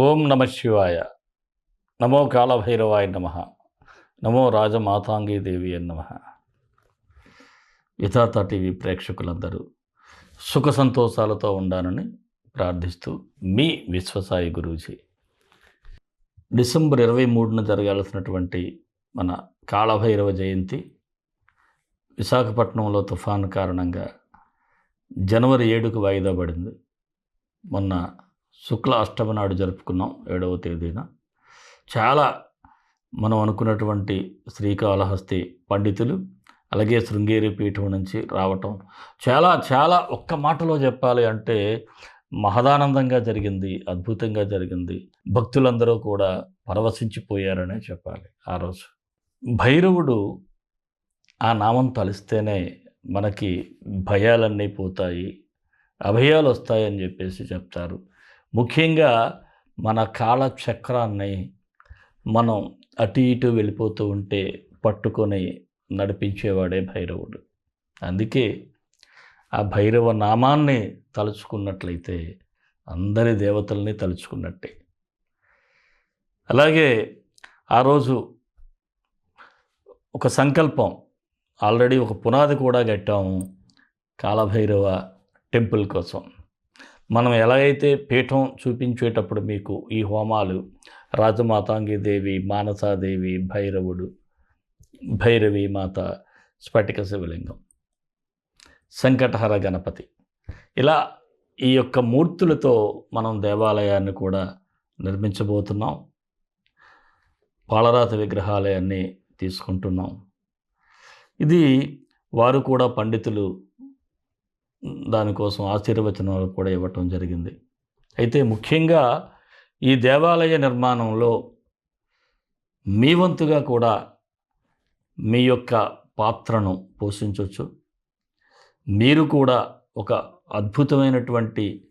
ఓం నమ శివాయ. నమో కాలభైరవాయ నమ. నమో రాజమాతాంగీదేవి నమ. యథాత టీవీ ప్రేక్షకులందరూ సుఖ సంతోషాలతో ఉండాలని ప్రార్థిస్తూ మీ విశ్వసాయి గురూజీ. డిసెంబర్ ఇరవై మూడున జరగాల్సినటువంటి మన కాళభైరవ జయంతి విశాఖపట్నంలో తుఫాను కారణంగా జనవరి ఏడుకు వాయిదా పడింది. మొన్న శుక్ల అష్టమి నాడు జరుపుకున్నాం ఏడవ తేదీన. చాలా మనం అనుకున్నటువంటి శ్రీకాళహస్తి పండితులు అలాగే శృంగేరి పీఠం నుంచి రావటం. చాలా చాలా ఒక్క మాటలో చెప్పాలి అంటే మహదానందంగా జరిగింది అద్భుతంగా జరిగింది. భక్తులందరూ కూడా పరవశించిపోయారనే చెప్పాలి ఆ రోజు. భైరవుడు ఆ నామం తలిస్తేనే మనకి భయాలన్నీ పోతాయి అభయాలు వస్తాయని చెప్పేసి చెప్తారు. ముఖ్యంగా మన కాలచక్రాన్ని చక్రాన్ని మనం అటు ఇటు వెళ్ళిపోతూ ఉంటే పట్టుకొని నడిపించేవాడే భైరవుడు. అందుకే ఆ భైరవ నామాన్ని తలుచుకున్నట్లయితే అందరి దేవతల్ని తలుచుకున్నట్టే. అలాగే ఆ రోజు ఒక సంకల్పం ఆల్రెడీ ఒక పునాది కూడా కట్టాము కాలభైరవ టెంపుల్ కోసం. మనం ఎలాగైతే పీఠం చూపించేటప్పుడు మీకు ఈ హోమాలు రాజమాతాంగిదేవి మానసాదేవి భైరవుడు భైరవి మాత స్ఫటిక శివలింగం సంకటహర గణపతి. ఇలా ఈ యొక్క మూర్తులతో మనం దేవాలయాన్ని కూడా నిర్మించబోతున్నాం. పాలరాతి విగ్రహాలయాన్ని తీసుకుంటున్నాం. ఇది వారు కూడా పండితులు దానికోసం ఆశీర్వచనాలు కూడా ఇవ్వటం జరిగింది. అయితే ముఖ్యంగా ఈ దేవాలయ నిర్మాణంలో మీ వంతుగా కూడా మీ యొక్క పాత్రను పోషించవచ్చు. మీరు కూడా ఒక అద్భుతమైనటువంటి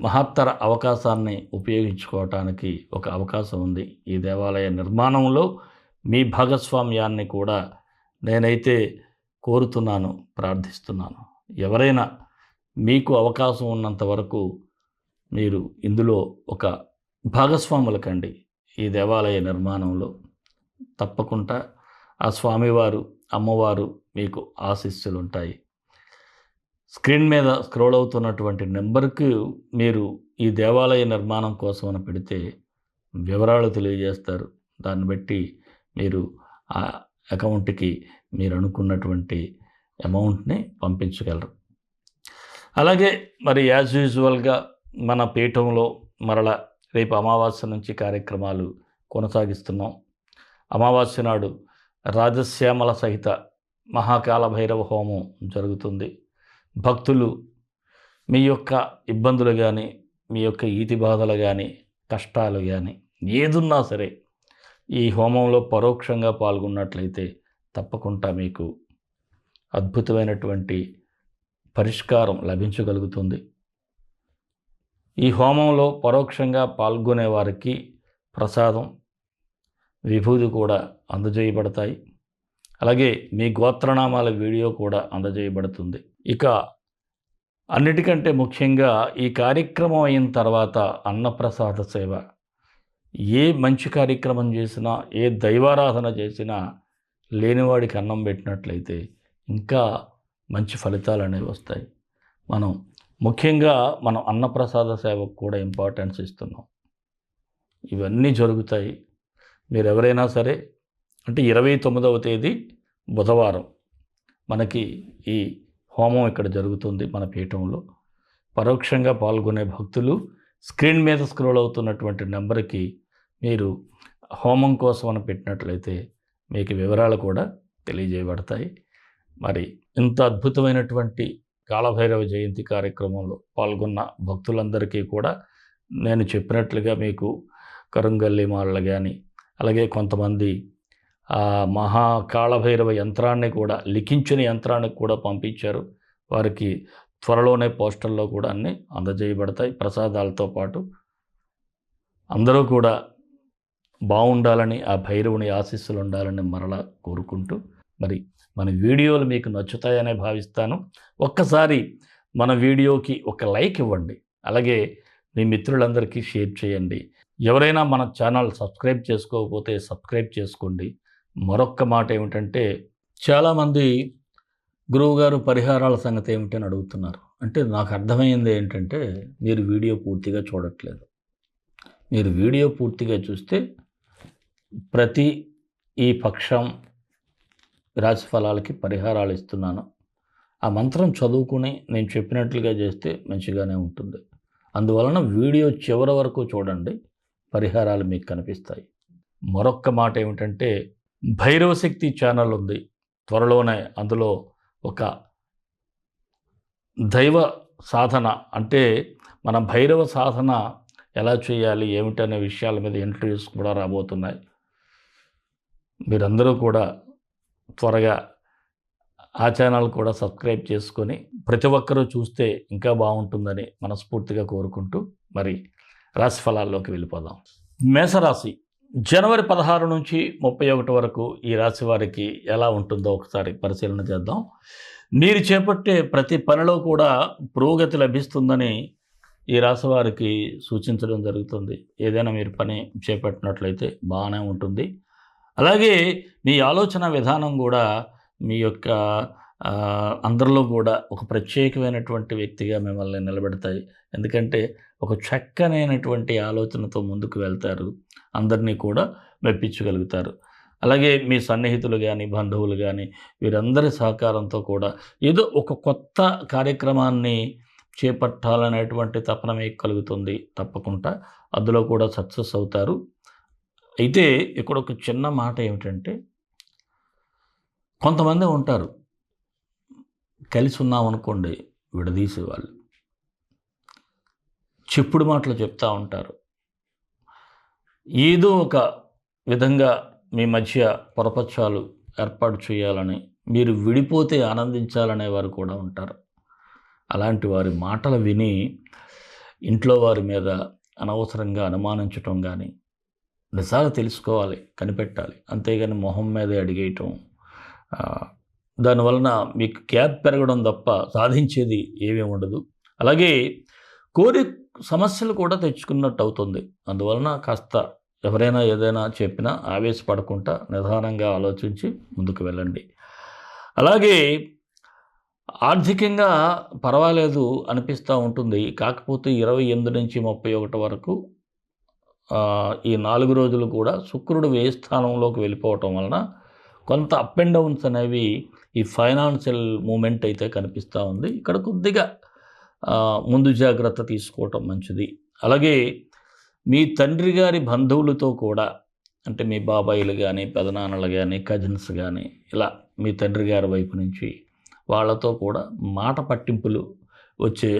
మహత్తర అవకాశాన్ని ఉపయోగించుకోవటానికి ఒక అవకాశం ఉంది. ఈ దేవాలయ నిర్మాణంలో మీ భాగస్వామ్యాన్ని కూడా నేనైతే కోరుతున్నాను ప్రార్థిస్తున్నాను. ఎవరైనా మీకు అవకాశం ఉన్నంత వరకు మీరు ఇందులో ఒక భాగస్వాములకండి. ఈ దేవాలయ నిర్మాణంలో తప్పకుండా ఆ స్వామివారు అమ్మవారు మీకు ఆశీస్సులు ఉంటాయి స్క్రీన్ మీద స్క్రోల్ అవుతున్నటువంటి నెంబర్కి మీరు ఈ దేవాలయ నిర్మాణం కోసం అని పెడితే వివరాలు తెలియజేస్తారు. దాన్ని బట్టి మీరు ఆ అకౌంట్కి మీరు అనుకున్నటువంటి అమౌంట్ని పంపించగలరు. అలాగే మరి యాజ్ యూజువల్గా మన పీఠంలో మరల రేపు అమావాస్య నుంచి కార్యక్రమాలు కొనసాగిస్తున్నాం. అమావాస్య నాడు రాజశ్యామల సహిత మహాకాల భైరవ హోమం జరుగుతుంది. భక్తులు మీ యొక్క ఇబ్బందులు కానీ మీ యొక్క ఈతి బాధలు కానీ కష్టాలు కానీ ఏదున్నా సరే ఈ హోమంలో పరోక్షంగా పాల్గొన్నట్లయితే తప్పకుండా మీకు అద్భుతమైనటువంటి పరిష్కారం లభించగలుగుతుంది. ఈ హోమంలో పరోక్షంగా పాల్గొనే వారికి ప్రసాదం విభూది కూడా అందజేయబడతాయి. అలాగే మీ గోత్రనామాల వీడియో కూడా అందజేయబడుతుంది. ఇక అన్నిటికంటే ముఖ్యంగా ఈ కార్యక్రమం అయిన తర్వాత అన్నప్రసాద సేవ. ఏ మంచి కార్యక్రమం చేసినా ఏ దైవారాధన చేసినా లేనివాడికి అన్నం పెట్టినట్లయితే ఇంకా మంచి ఫలితాలు అనేవి వస్తాయి. మనం ముఖ్యంగా మనం అన్నప్రసాద సేవకు కూడా ఇంపార్టెన్స్ ఇస్తున్నాం. ఇవన్నీ జరుగుతాయి. మీరు ఎవరైనా సరే అంటే ఇరవై తొమ్మిదవ తేదీ బుధవారం మనకి ఈ హోమం ఇక్కడ జరుగుతుంది మన పీఠంలో. పరోక్షంగా పాల్గొనే భక్తులు స్క్రీన్ మీద స్క్రోల్ అవుతున్నటువంటి నెంబర్కి మీరు హోమం కోసం అని పెట్టినట్లయితే మీకు వివరాలు కూడా తెలియజేయబడతాయి. మరి ఇంత అద్భుతమైనటువంటి కాళభైరవ జయంతి కార్యక్రమంలో పాల్గొన్న భక్తులందరికీ కూడా నేను చెప్పినట్లుగా మీకు కరుంగల్లి మాలలు కానీ అలాగే కొంతమంది ఆ మహా కాళభైరవ యంత్రాన్ని కూడా లిఖించిన యంత్రానికి కూడా పంపించారు. వారికి త్వరలోనే పోస్టల్లో కూడా అన్నీ అందజేయబడతాయి. ప్రసాదాలతో పాటు అందరూ కూడా బాగుండాలని ఆ భైరవుని ఆశీస్సులు ఉండాలని మరలా కోరుకుంటూ మరి మన వీడియోలు మీకు నచ్చుతాయనే భావిస్తాను. ఒక్కసారి మన వీడియోకి ఒక లైక్ ఇవ్వండి. అలాగే మీ మిత్రులందరికీ షేర్ చేయండి. ఎవరైనా మన ఛానల్ సబ్స్క్రైబ్ చేసుకోకపోతే సబ్స్క్రైబ్ చేసుకోండి. మరొక్క మాట ఏమిటంటే చాలామంది గురువుగారు పరిహారాల సంగతి ఏమిటని అడుగుతున్నారు. అంటే నాకు అర్థమైంది ఏంటంటే మీరు వీడియో పూర్తిగా చూడట్లేదు. మీరు వీడియో పూర్తిగా చూస్తే ప్రతి ఈ పక్షం రాశి ఫలాలకి పరిహారాలు ఇస్తున్నాను. ఆ మంత్రం చదువుకుని నేను చెప్పినట్లుగా చేస్తే మంచిగానే ఉంటుంది. అందువలన వీడియో చివరి వరకు చూడండి. పరిహారాలు మీకు కనిపిస్తాయి. మరొక్క మాట ఏమిటంటే భైరవశక్తి ఛానల్ ఉంది. త్వరలోనే అందులో ఒక దైవ సాధన అంటే మన భైరవ సాధన ఎలా చేయాలి ఏమిటనే విషయాల మీద ఇంటర్వ్యూస్ కూడా రాబోతున్నాయి. మీరందరూ కూడా త్వరగా ఆ ఛానల్ కూడా సబ్స్క్రైబ్ చేసుకొని ప్రతి ఒక్కరూ చూస్తే ఇంకా బాగుంటుందని మనస్ఫూర్తిగా కోరుకుంటూ మరి రాశి ఫలాల్లోకి వెళ్ళిపోదాం. మేషరాశి జనవరి పదహారు నుంచి ముప్పై ఒకటి వరకు ఈ రాశి వారికి ఎలా ఉంటుందో ఒకసారి పరిశీలన చేద్దాం. మీరు చేపట్టే ప్రతి పనిలో కూడా పురోగతి లభిస్తుందని ఈ రాశి వారికి సూచించడం జరుగుతుంది. ఏదైనా మీరు పని చేపట్టినట్లయితే బాగానే ఉంటుంది. అలాగే మీ ఆలోచన విధానం కూడా మీ యొక్క అందరిలో కూడా ఒక ప్రత్యేకమైనటువంటి వ్యక్తిగా మిమ్మల్ని నిలబెడతాయి. ఎందుకంటే ఒక చక్కనైనటువంటి ఆలోచనతో ముందుకు వెళ్తారు. అందరినీ కూడా మెప్పించగలుగుతారు. అలాగే మీ సన్నిహితులు కానీ బంధువులు కానీ వీరందరి సహకారంతో కూడా ఏదో ఒక కొత్త కార్యక్రమాన్ని చేపట్టాలనేటువంటి తపన మీకు కలుగుతుంది తప్పకుండా. అందులో కూడా సక్సెస్ అవుతారు. అయితే ఇక్కడ ఒక చిన్న మాట ఏమిటంటే కొంతమంది ఉంటారు కలిసి ఉన్నామనుకోండి విడదీసేవాళ్ళు. చెప్పుడు మాటలు చెప్తూ ఉంటారు. ఏదో ఒక విధంగా మీ మధ్య పొరపక్షాలు ఏర్పాటు చేయాలని మీరు విడిపోతే ఆనందించాలనే వారు కూడా ఉంటారు. అలాంటి వారి మాటలు విని ఇంట్లో వారి మీద అనవసరంగా అనుమానించటం కానీ నిజాలు తెలుసుకోవాలి కనిపెట్టాలి. అంతేగాని మొహం మీదే అడిగేయటం దానివలన మీకు గ్యాప్ పెరగడం తప్ప సాధించేది ఏమీ ఉండదు. అలాగే కోరి సమస్యలు కూడా తెచ్చుకున్నట్టు అవుతుంది. అందువలన కాస్త ఎవరైనా ఏదైనా చెప్పినా ఆవేశపడకుండా నిదానంగా ఆలోచించి ముందుకు వెళ్ళండి. అలాగే ఆర్థికంగా పర్వాలేదు అనిపిస్తూ ఉంటుంది. కాకపోతే ఇరవై ఎనిమిది నుంచి ముప్పై ఒకటి వరకు ఈ నాలుగు రోజులు కూడా శుక్రుడు వ్యయ స్థానంలోకి వెళ్ళిపోవటం వలన కొంత అప్ అండ్ డౌన్స్ అనేవి ఈ ఫైనాన్షియల్ మూమెంట్ అయితే కనిపిస్తూ ఉంది. ఇక్కడ కొద్దిగా ముందు జాగ్రత్త తీసుకోవటం మంచిది. అలాగే మీ తండ్రి గారి బంధువులతో కూడా అంటే మీ బాబాయిలు కానీ పెదనాన్నలు కానీ కజిన్స్ కానీ ఇలా మీ తండ్రి గారి వైపు నుంచి వాళ్ళతో కూడా మాట పట్టింపులు వచ్చే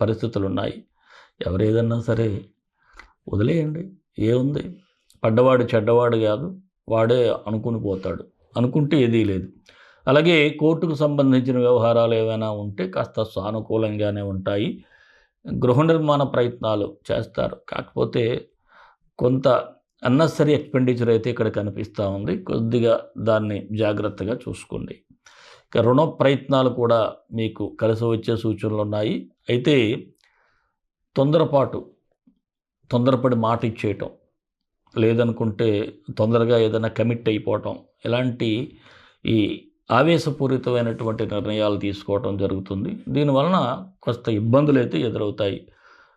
పరిస్థితులు ఉన్నాయి ఎవరేదన్నా సరే వదిలేయండి. ఏముంది? పడ్డవాడు చెడ్డవాడు కాదు వాడే అనుకుని పోతాడు. అనుకుంటే ఏదీ లేదు. అలాగే కోర్టుకు సంబంధించిన వ్యవహారాలు ఏవైనా ఉంటే కాస్త సానుకూలంగానే ఉంటాయి. గృహ నిర్మాణ ప్రయత్నాలు చేస్తారు. కాకపోతే కొంత అన్నెసరీ ఎక్స్పెండిచర్ అయితే ఇక్కడ కనిపిస్తూ ఉంది. కొద్దిగా దాన్ని జాగ్రత్తగా చూసుకోండి. ఇక రుణ ప్రయత్నాలు కూడా మీకు కలిసి వచ్చే సూచనలు ఉన్నాయి. అయితే తొందరపాటు తొందరపడి మాట ఇచ్చేయటం లేదనుకుంటే తొందరగా ఏదైనా కమిట్ అయిపోవటం ఇలాంటి ఈ ఆవేశపూరితమైనటువంటి నిర్ణయాలు తీసుకోవటం జరుగుతుంది. దీనివలన కొంత ఇబ్బందులు అయితే ఎదురవుతాయి.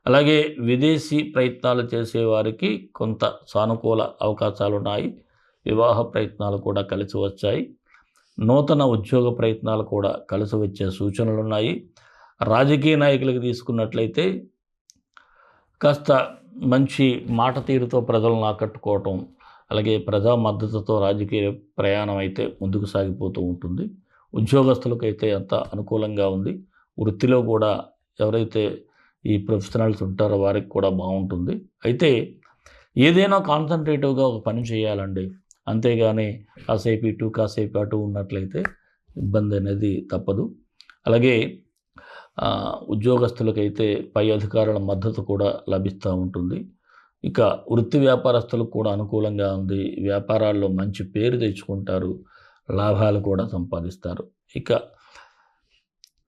అలాగే విదేశీ ప్రయత్నాలు చేసేవారికి కొంత సానుకూల అవకాశాలు ఉన్నాయి వివాహ ప్రయత్నాలు కూడా కలిసి వచ్చాయి. నూతన ఉద్యోగ ప్రయత్నాలు కూడా కలిసి వచ్చే సూచనలు ఉన్నాయి రాజకీయ నాయకులకు తీసుకున్నట్లయితే కాస్త మంచి మాట తీరుతో ప్రజలను ఆకట్టుకోవటం అలాగే ప్రజా మద్దతుతో రాజకీయ ప్రయాణం అయితే ముందుకు సాగిపోతూ ఉంటుంది. ఉద్యోగస్తులకైతే అంత అనుకూలంగా ఉంది. వృత్తిలో కూడా ఎవరైతే ఈ ప్రొఫెషనల్స్ ఉంటారో వారికి కూడా బాగుంటుంది. అయితే ఏదైనా కాన్సన్ట్రేటివ్గా ఒక పని చేయాలండి. అంతేగాని కాసేపు ఇటు కాసేపు అటు ఉన్నట్లయితే ఇబ్బంది అనేది తప్పదు. అలాగే ఉద్యోగస్తులకైతే పై అధికారుల మద్దతు కూడా లభిస్తూ ఉంటుంది. ఇక వృత్తి వ్యాపారస్తులకు కూడా అనుకూలంగా ఉంది. వ్యాపారాల్లో మంచి పేరు తెచ్చుకుంటారు. లాభాలు కూడా సంపాదిస్తారు. ఇక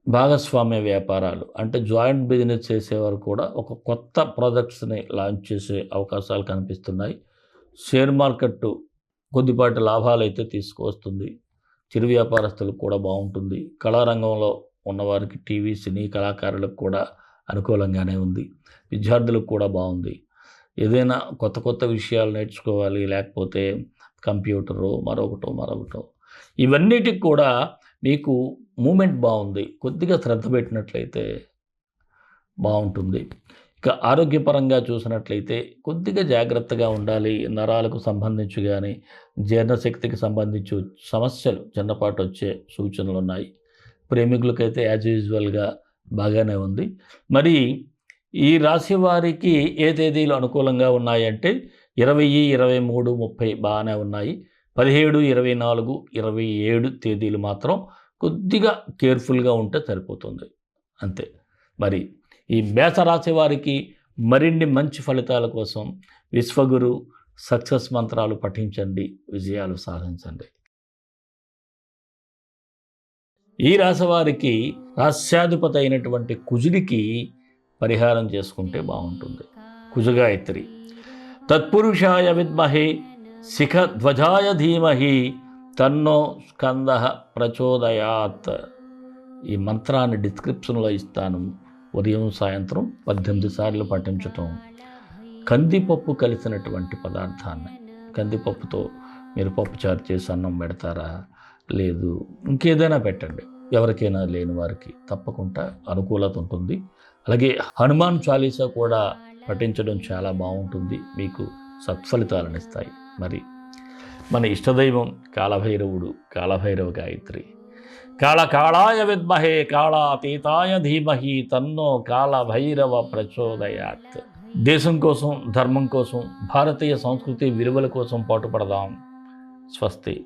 భాగస్వామ్య వ్యాపారాలు అంటే జాయింట్ బిజినెస్ చేసేవారు కూడా ఒక కొత్త ప్రాజెక్ట్స్ని లాంచ్ చేసే అవకాశాలు కనిపిస్తున్నాయి. షేర్ మార్కెట్ కొద్దిపాటి లాభాలు అయితే తీసుకువస్తుంది. చిరు వ్యాపారస్తులకు కూడా బాగుంటుంది. కళారంగంలో ఉన్నవారికి టీవీ సినీ కళాకారులకు కూడా అనుకూలంగానే ఉంది. విద్యార్థులకు కూడా బాగుంది. ఏదైనా కొత్త కొత్త విషయాలు నేర్చుకోవాలి లేకపోతే కంప్యూటరు మరొకటో మరొకటో. ఇవన్నిటికి కూడా మీకు మూమెంట్ బాగుంది. కొద్దిగా శ్రద్ధ పెట్టినట్లయితే బాగుంటుంది. ఇక ఆరోగ్యపరంగా చూసినట్లయితే కొద్దిగా జాగ్రత్తగా ఉండాలి. నరాలకు సంబంధించి కానీ జీర్ణశక్తికి సంబంధించి సమస్యలు చిన్నపాటు వచ్చే సూచనలు ఉన్నాయి. ప్రేమికులకైతే యాజ్ యూజువల్గా బాగానే ఉంది. మరి ఈ రాశి వారికి ఏ తేదీలు అనుకూలంగా ఉన్నాయంటే ఇరవై ఇరవై మూడు ముప్పై బాగానే ఉన్నాయి. పదిహేడు ఇరవై నాలుగు ఇరవై ఏడు తేదీలు మాత్రం కొద్దిగా కేర్ఫుల్గా ఉంటే సరిపోతుంది. అంతే. మరి ఈ మేషరాశి వారికి మరిన్ని మంచి ఫలితాల కోసం విశ్వగురు సక్సెస్ మంత్రాలు పఠించండి విజయాలు సాధించండి. ఈ రాశివారికి రాస్యాధిపతి అయినటువంటి కుజుడికి పరిహారం చేసుకుంటే బాగుంటుంది. కుజగాయత్రి. తత్పురుషాయ విద్మహే శిఖధ్వజాయ ధీమహి తన్నో స్కంద ప్రచోదయాత్. ఈ మంత్రాన్ని డిస్క్రిప్షన్లో ఇస్తాను. ఉదయం సాయంత్రం పద్దెనిమిది సార్లు పఠించటం. కందిపప్పు కలిసినటువంటి పదార్థాన్ని. కందిపప్పుతో మీరు పప్పుచారు చేసి అన్నం పెడతారా? లేదు. ఇంకేదైనా పెట్టండి. ఎవరికైనా లేని వారికి తప్పకుండా అనుకూలత ఉంటుంది. అలాగే హనుమాన్ చాలీసా కూడా పఠించడం చాలా బాగుంటుంది. మీకు సత్ఫలితాలను ఇస్తాయి. మరి మన ఇష్టదైవం కాలభైరవుడు కాలభైరవ గాయత్రి. కాళ కాళాయ విద్మహే కాళాతీతాయ ధీమహి తన్నో కాలభైరవ ప్రచోదయాత్. దేశం కోసం ధర్మం కోసం భారతీయ సంస్కృతి విలువల కోసం పాటుపడదాం. స్వస్తి.